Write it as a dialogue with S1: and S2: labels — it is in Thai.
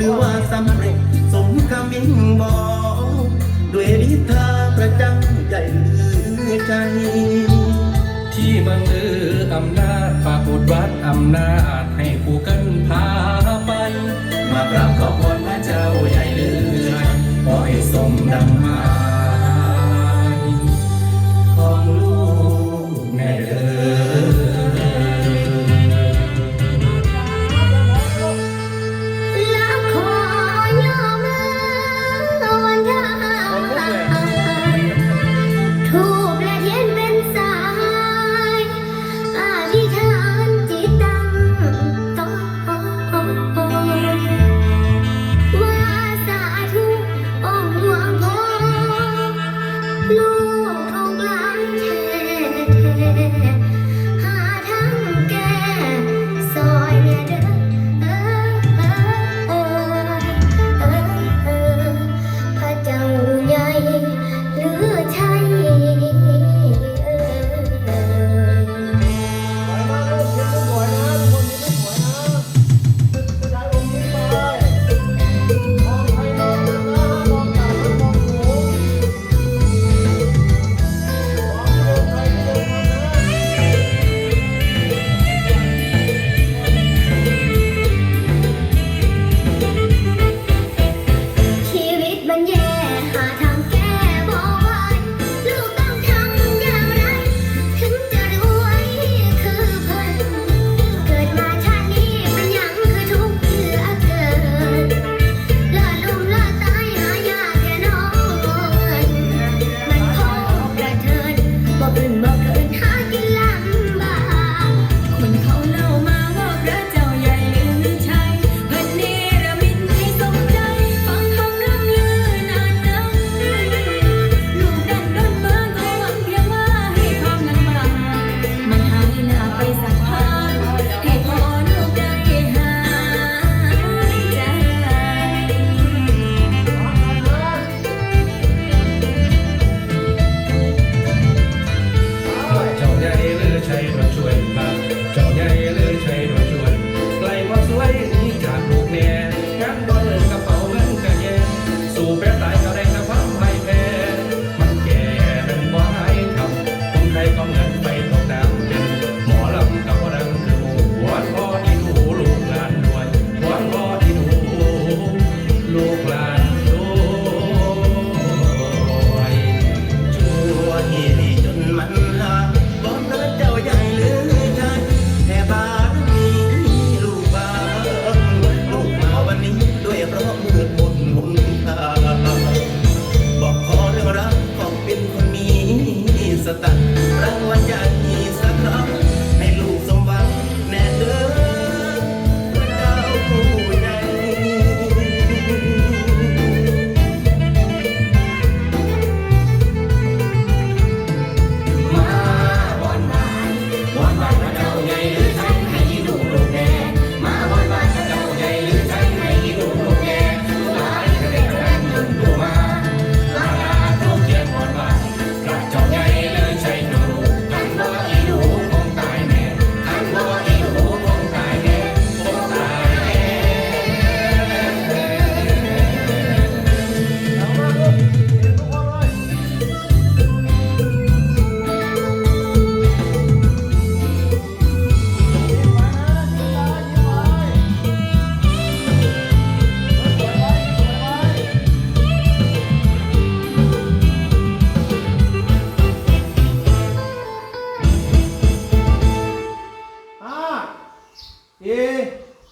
S1: หรือว่าสำเร็จสมคำมิ่งบอกด้วยฤทธาประจังใจลือใจ
S2: ที่มังเอออำนาจฝากฏวัดอำนาจให้ผู้กันพาไป มากราบขอพรพระเจ้าใหญ่ลือใจ
S3: ขอ
S4: ให้สมดังมา